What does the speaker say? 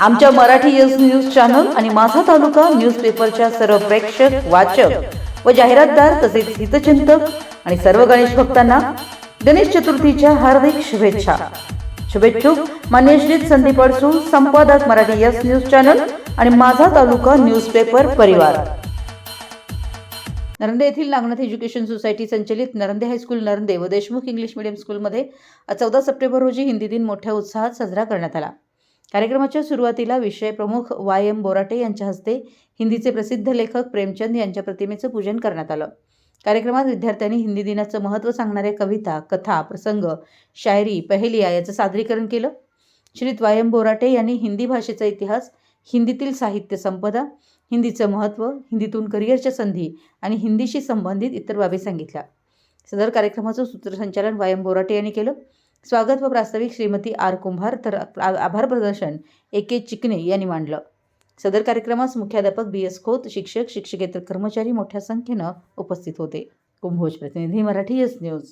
आमच्या Marathi yes news channel आणि माझा तालुका न्यूजपेपरच्या सर्व प्रेक्षक वाचक व जाहिरातदार तसेच हितचिंतक आणि सर्व गणेश भक्तांना गणेश चतुर्थीच्या हार्दिक शुभेच्छा. शुभेच्छुक मान्य श्री संदीप अडसूळ संपादक मराठी यस न्यूज चॅनल आणि माझा तालुका न्यूजपेपर परिवार. नरंदे येथील नागनाथ एज्युकेशन सोसायटी संचलित नरंदे हायस्कूल नरंदे व देशमुख इंग्लिश मीडियम स्कूलमध्ये चौदा सप्टेंबर रोजी हिंदी दिन मोठ्या उत्साहात साजरा करण्यात आला. कार्यक्रमाच्या सुरुवातीला विषय प्रमुख वाय एम बोराटे यांच्या हस्ते हिंदीचे प्रसिद्ध लेखक प्रेमचंद यांच्या प्रतिमेचं पूजन करण्यात आलं. कार्यक्रमात विद्यार्थ्यांनी हिंदी दिनाचं महत्त्व सांगणाऱ्या कविता कथा प्रसंग शायरी पहेलिया याचं सादरीकरण केलं. श्रीत वायम बोराटे यांनी हिंदी भाषेचा इतिहास हिंदीतील साहित्य संपदा हिंदीचं महत्त्व हिंदीतून करिअरच्या संधी आणि हिंदीशी संबंधित इतर बाबी सांगितल्या. सदर कार्यक्रमाचं सूत्रसंचालन वायम बोराटे यांनी केलं. स्वागत व प्रास्ताविक श्रीमती आर कुंभार तर आभार प्रदर्शन ए के चिकणे यांनी मांडलं. सदर कार्यक्रमास मुख्याध्यापक बी एस खोत शिक्षक शिक्षकेतर कर्मचारी मोठ्या संख्येनं उपस्थित होते. कुंभोज प्रतिनिधी मराठी एस न्यूज.